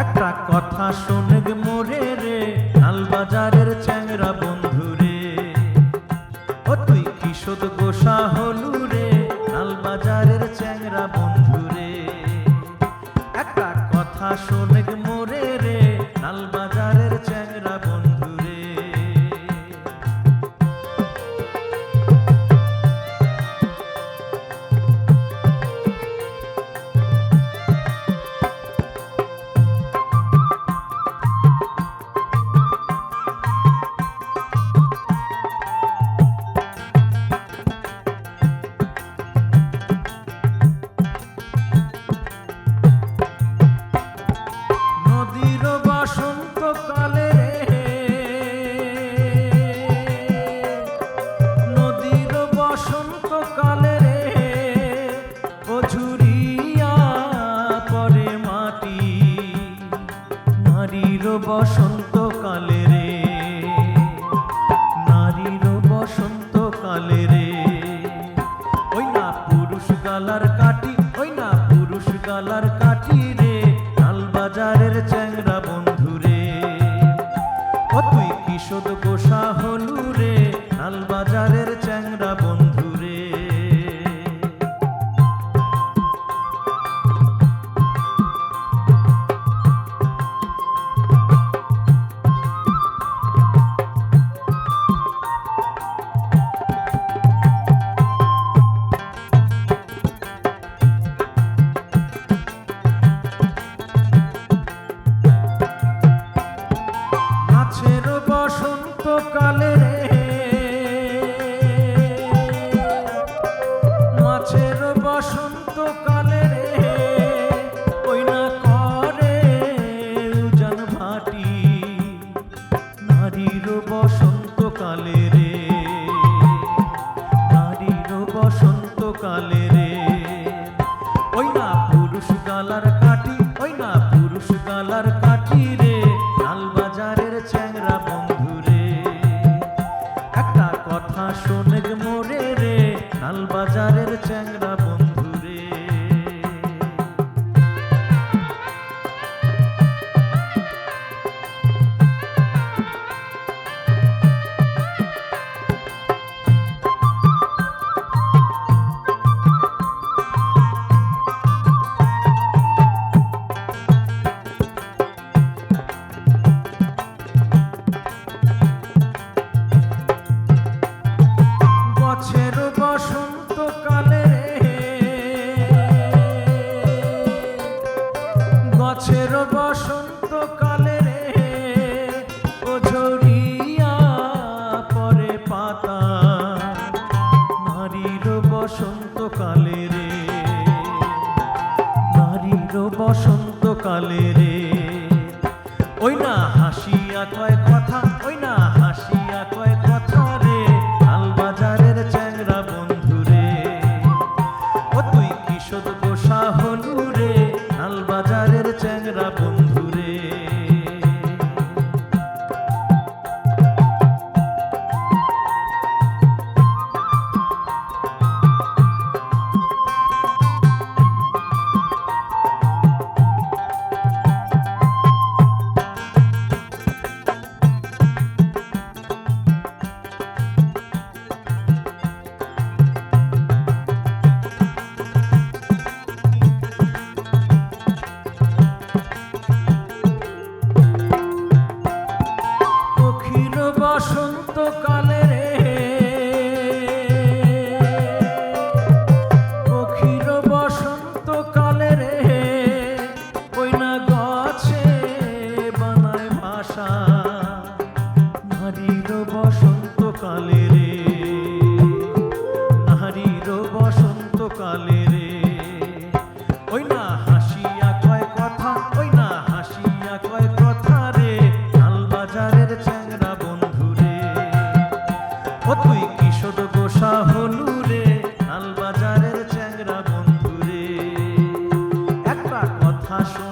একটা কথা শোনেগ মোরে রে আলবাজারের চ্যাংরা বন্ধু রে ও তুই কিশোর গোসা হয়ে বসন্ত কালে রে। নারীর বসন্ত কালে রে। ওই না পুরুষ গালার কাটি ওই না পুরুষ গালার কাটি রে। লালবাজারের চ্যাংরা বন্ধু রে। ও তুই কিশোর গোসা হলু রে? লালবাজারের চ্যাংরা বন্ধু কালে মাছের বসন্ত কালে ওই না করে উজান ভাটি। নারীর বসন্ত কালে রে, নারীর বসন্ত কালে গছের বসন্ত কালে রে, ও ঝরিয়া পরে পাতা। নারীর বসন্ত কালে রে, নারীর বসন্ত কালে রে। ওই না হাসিয়া কয় passion.